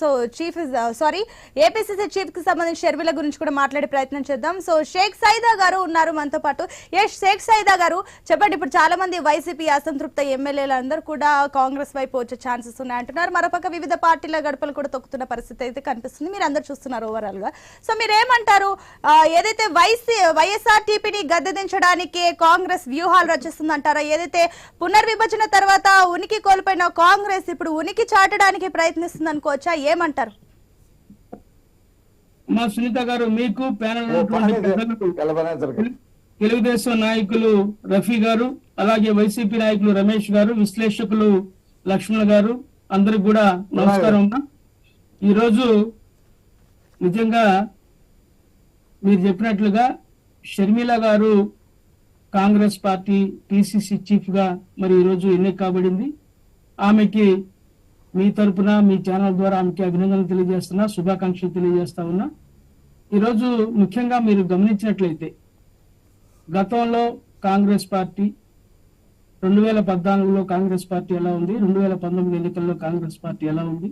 So chief sorry APCC చీఫ్కి సంబంధించి షర్మిల గురించి కూడా మాట్లాడే ప్రయత్నం చేద్దాం. సో షేక్ సైదా గారు ఉన్నారు మనతో పాటు. ఏ షేక్ సైదా గారు చెప్పండి ఇప్పుడు చాలా మంది వైసీపీ అసంతృప్త ఎమ్మెల్యేలు అందరూ కూడా కాంగ్రెస్ వైపు వచ్చే ఛాన్సెస్ ఉన్నాయంటున్నారు మరోపక్క వివిధ పార్టీల గడపలు కూడా తొక్కుతున్న పరిస్థితి అయితే కనిపిస్తుంది. మీరు అందరు చూస్తున్నారు ఓవరాల్గా. సో మీరు ఏమంటారు ఏదైతే వైసీ వైఎస్ఆర్ టీపీని గద్దెదించడానికి కాంగ్రెస్ వ్యూహాలు రచిస్తుందంటారా? ఏదైతే పునర్విభజన తర్వాత ఉనికి కోల్పోయిన కాంగ్రెస్ ఇప్పుడు ఉనికి చాటడానికి ప్రయత్నిస్తుంది అనుకోవచ్చా ఏమంటారు? మా సునీత గారు మీకు ప్యానల్ తెలుగుదేశం నాయకులు రఫీ గారు అలాగే వైసీపీ నాయకులు రమేష్ గారు విశ్లేషకులు లక్ష్మణ్ గారు అందరికి కూడా నమస్కారం. ఈరోజు నిజంగా మీరు చెప్పినట్లుగా షర్మిల గారు కాంగ్రెస్ పార్టీ పిసిసి చీఫ్గా మరి ఈరోజు ఎన్నిక కాబడింది. ఆమెకి మీ తరపున మీ ఛానల్ ద్వారా ఆమెకి అభినందనలు తెలియజేస్తున్నా శుభాకాంక్షలు తెలియజేస్తా ఉన్నా. ఈరోజు ముఖ్యంగా మీరు గమనించినట్లయితే గతంలో కాంగ్రెస్ పార్టీ రెండు వేల పద్నాలుగులో కాంగ్రెస్ పార్టీ ఎలా ఉంది రెండు వేల పంతొమ్మిది ఎన్నికల్లో కాంగ్రెస్ పార్టీ ఎలా ఉంది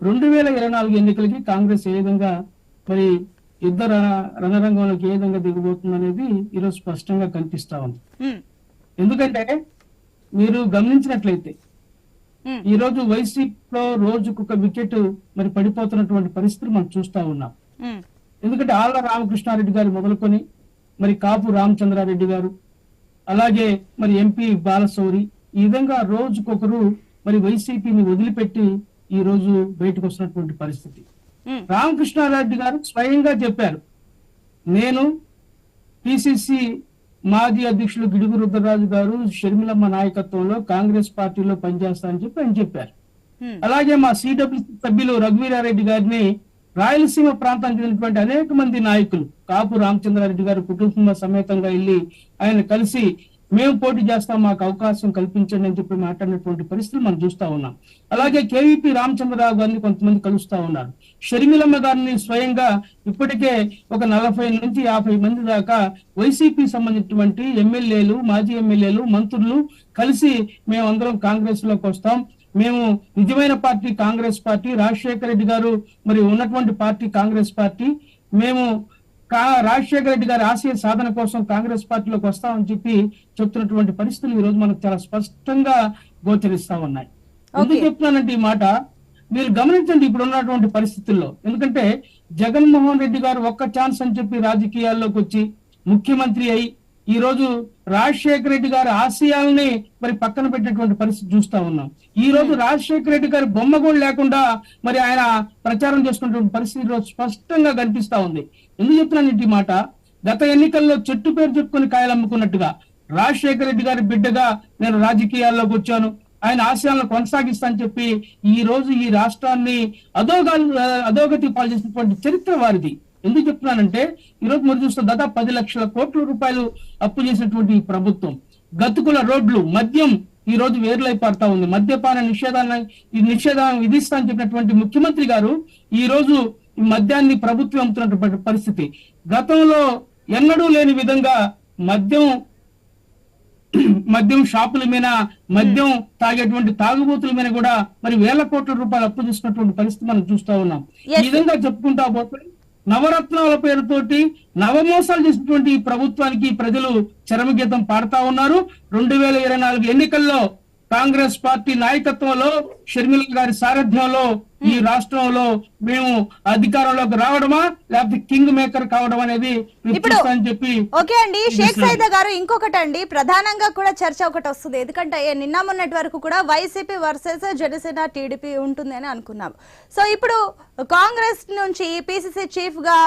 రెండు వేల ఇరవై నాలుగు ఎన్నికలకి కాంగ్రెస్ ఏ విధంగా మరి యుద్ధ రణరంగంలోకి ఏ విధంగా దిగబోతుంది అనేది ఈరోజు స్పష్టంగా కనిపిస్తా ఉంది. ఎందుకంటే మీరు గమనించినట్లయితే ఈ రోజు వైసీపీలో రోజుకు ఒక వికెట్ మరి పడిపోతున్నటువంటి పరిస్థితులు మనం చూస్తా ఉన్నాం. ఉమ్, ఎందుకంటే ఆళ్ళ రామకృష్ణారెడ్డి గారు మొదలుకొని మరి కాపు రామచంద్రారెడ్డి గారు అలాగే మరి ఎంపీ బాలశౌరి ఈ విధంగా రోజుకొకరు మరి వైసీపీని వదిలిపెట్టి ఈ రోజు బయటకు వస్తున్నటువంటి పరిస్థితి. ఉమ్, రామకృష్ణారెడ్డి గారు స్వయంగా చెప్పారు నేను పిసిసి మాజీ అధ్యక్షులు గిడుగు రుద్రరాజు గారు షర్మిలమ్మ నాయకత్వంలో కాంగ్రెస్ పార్టీలో పనిచేస్తానని చెప్పి ఆయన చెప్పారు. అలాగే మా సిడబ్ల్యూ సభ్యులు రఘువీరారెడ్డి గారిని రాయలసీమ ప్రాంతానికి చెందినటువంటి అనేక మంది నాయకులు కాపు రామచంద్రారెడ్డి గారు కుటుంబ సమేతంగా వెళ్ళి ఆయన కలిసి మేము పోటీ చేస్తాం మాకు అవకాశం కల్పించండి అని చెప్పి మాట్లాడినటువంటి పరిస్థితులు మనం చూస్తా ఉన్నాం. అలాగే కేవీపీ రామచంద్రరావు గారిని కొంతమంది కలుస్తా ఉన్నారు. షర్మిలమ్మ గారిని స్వయంగా ఇప్పటికే ఒక నలభై నుంచి యాభై మంది దాకా వైసీపీ సంబంధించినటువంటి ఎమ్మెల్యేలు మాజీ ఎమ్మెల్యేలు మంత్రులు కలిసి మేమందరం కాంగ్రెస్లోకి వస్తాం. మేము నిజమైన పార్టీ కాంగ్రెస్ పార్టీ. రాజశేఖర రెడ్డి గారు మరి ఉన్నటువంటి పార్టీ కాంగ్రెస్ పార్టీ. మేము రాజశేఖర రెడ్డి గారి ఆశయ సాధన కోసం కాంగ్రెస్ పార్టీలోకి వస్తామని చెప్పి చెప్తున్నటువంటి పరిస్థితులు ఈ రోజు మనకు చాలా స్పష్టంగా గోచరిస్తా ఉన్నాయి. ఎందుకు. చెప్తున్నానంటే ఈ మాట? మీరు గమనించండి ఇప్పుడు ఉన్నటువంటి పరిస్థితుల్లో. ఎందుకంటే జగన్మోహన్ రెడ్డి గారు ఒక్క ఛాన్స్ అని చెప్పి రాజకీయాల్లోకి వచ్చి ముఖ్యమంత్రి అయి ఈ రోజు రాజశేఖర రెడ్డి గారి ఆశయాల్ని మరి పక్కన పెట్టినటువంటి పరిస్థితి చూస్తా ఉన్నాం. ఈ రోజు రాజశేఖర రెడ్డి గారి బొమ్మ కూడా లేకుండా మరి ఆయన ప్రచారం చేసుకున్నటువంటి పరిస్థితి రోజు స్పష్టంగా కనిపిస్తా ఉంది. ఎందుకు చెప్తున్నాను ఈ మాట? గత ఎన్నికల్లో చెట్టు పేరు చెప్పుకొని కాయలు అమ్ముకున్నట్టుగా రాజశేఖర రెడ్డి గారి బిడ్డగా నేను రాజకీయాల్లోకి వచ్చాను. ఆయన ఆశయాలను కొనసాగిస్తానని చెప్పి ఈ రోజు ఈ రాష్ట్రాన్ని అధోగా అధోగతి పాల్చేసినటువంటి చరిత్ర వారిది. ఎందుకు చెప్తున్నానంటే ఈ రోజు మీరు చూస్తే దాదాపు పది లక్షల కోట్ల రూపాయలు అప్పు చేసినటువంటి ఈ ప్రభుత్వం. గతుకుల రోడ్లు మద్యం ఈ రోజు వేరులై పడతా ఉంది. మద్యపాన నిషేధాన్ని ఈ నిషేధాన్ని విధిస్తా అని చెప్పినటువంటి ముఖ్యమంత్రి గారు ఈ రోజు ఈ మద్యాన్ని ప్రభుత్వం అమ్ముతున్నటువంటి పరిస్థితి. గతంలో ఎన్నడూ లేని విధంగా మద్యం మద్యం షాపుల మీద మద్యం తాగేటువంటి తాగుబోతుల మీద కూడా మరి వేల కోట్ల రూపాయలు అప్పు తీసుకున్నటువంటి పరిస్థితి మనం చూస్తా ఉన్నాం. ఈ విధంగా చెప్పుకుంటా పోతే నవరత్నాల పేరుతోటి నవమోసాలు చేసినటువంటి ఈ ప్రభుత్వానికి ప్రజలు చరమగీతం పాడుతా ఉన్నారు. రెండు వేల ఇరవై నాలుగు ఎన్నికల్లో కాంగ్రెస్ పార్టీ నాయకత్వంలో షర్మిల గారి సారథ్యంలో ఈ రాష్ట్రంలో మేము అధికారంలోకి రావడమా? లేకపోతే కింగ్ మేకర్ కావడం అనేది చెప్పి ఓకే అండి షేక్ సైదా గారు ఇంకొకటి అండి ప్రధానంగా కూడా చర్చ ఒకటి వస్తుంది. ఎందుకంటే నిన్న మొన్నటి వరకు కూడా వైసీపీ వర్సెస్ జనసేన టీడీపీ ఉంటుంది అని అనుకున్నాం. సో ఇప్పుడు కాంగ్రెస్ నుంచి పిసిసి చీఫ్గా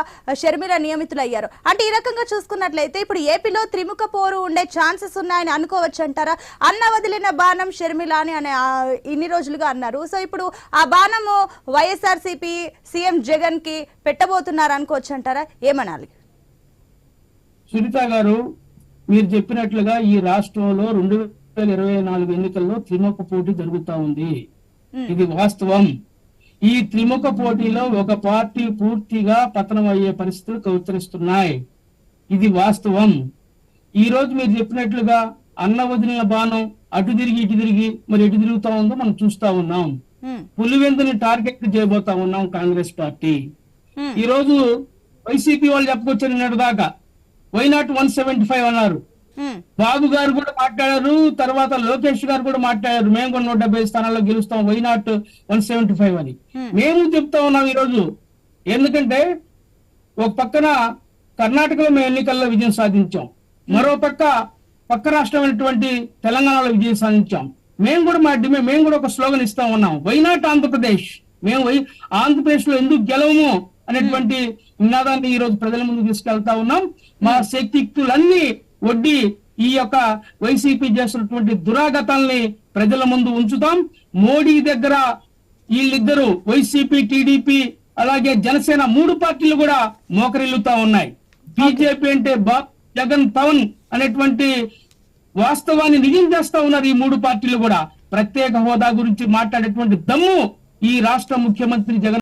షర్మిల నియమితులయ్యారు. అంటే ఈ రకంగా చూసుకున్నట్లయితే ఇప్పుడు ఏపీలో త్రిముఖ పోరు ఉండే ఛాన్సెస్ ఉన్నాయని అనుకోవచ్చు అంటారా? అన్న వదిలిన బాణం షర్మిల అని అనే ఇన్ని రోజులుగా అన్నారు. సో ఇప్పుడు ఆ బాణము వైఎస్ఆర్సీపీ సీఎం జగన్కి పెట్టబోతున్నారు అనుకోవచ్చు అంటారా ఏమనాలి? సునీత గారు మీరు చెప్పినట్లుగా ఈ రాష్ట్రంలో రెండు వేల ఇరవై నాలుగు ఎన్నికల్లో త్రిముఖ పోటీ జరుగుతా ఉంది. ఇది వాస్తవం. ఈ త్రిముఖ పోటీలో ఒక పార్టీ పూర్తిగా పతనం అయ్యే పరిస్థితులు గోచరిస్తున్నాయి ఇది వాస్తవం. ఈ రోజు మీరు చెప్పినట్లుగా అన్న వదిలిన బాణం అటు తిరిగి ఇటు తిరిగి మరి ఎటు తిరుగుతా ఉందో మనం చూస్తా ఉన్నాం. పులివెందుని టార్గెట్ చేయబోతా ఉన్నాం కాంగ్రెస్ పార్టీ. ఈ రోజు వైసీపీ వాళ్ళు చెప్పుకొచ్చిన నిన్నటి దాకా. Why not one seventy five అన్నారు బాబు గారు కూడా మాట్లాడారు తర్వాత లోకేష్ గారు కూడా మాట్లాడారు. మేము కూడా నూట డెబ్బై స్థానాల్లో గెలుస్తాం why not one seventy five అని. మేము చెప్తా ఉన్నాం ఈ రోజు ఎందుకంటే ఒక పక్కన కర్ణాటకలో మేము ఎన్నికల్లో విజయం సాధించాం. మరో పక్క పక్క రాష్ట్రమైనటువంటి తెలంగాణలో విజయం సాధించాం. మేము కూడా మా డిమాండ్ మేము కూడా ఒక స్లోగన్ ఇస్తా ఉన్నాం. వై నాట్ ఆంధ్రప్రదేశ్ మేము ఆంధ్రప్రదేశ్లో ఎందుకు గెలవము అనేటువంటి నినాదాన్ని ఈ రోజు ప్రజల ముందు తీసుకెళ్తా ఉన్నాం. మా శక్తియుక్తులన్నీ వడ్డీ ఈ యొక్క వైసీపీ చేస్తున్నటువంటి దురాగతాల్ని ప్రజల ముందు ఉంచుతాం. మోడీ దగ్గర వీళ్ళిద్దరూ వైసీపీ టీడీపీ అలాగే జనసేన మూడు పార్టీలు కూడా మోకరిల్లుతా ఉన్నాయి. బీజేపీ అంటే బా జగన్ పవన్ అనేటువంటి వాస్తవాన్ని నిజం చేస్తా ఉన్నారు ఈ మూడు పార్టీలు కూడా. ప్రత్యేక హోదా గురించి మాట్లాడేటువంటి దమ్ము ఈ రాష్ట్ర ముఖ్యమంత్రి జగన్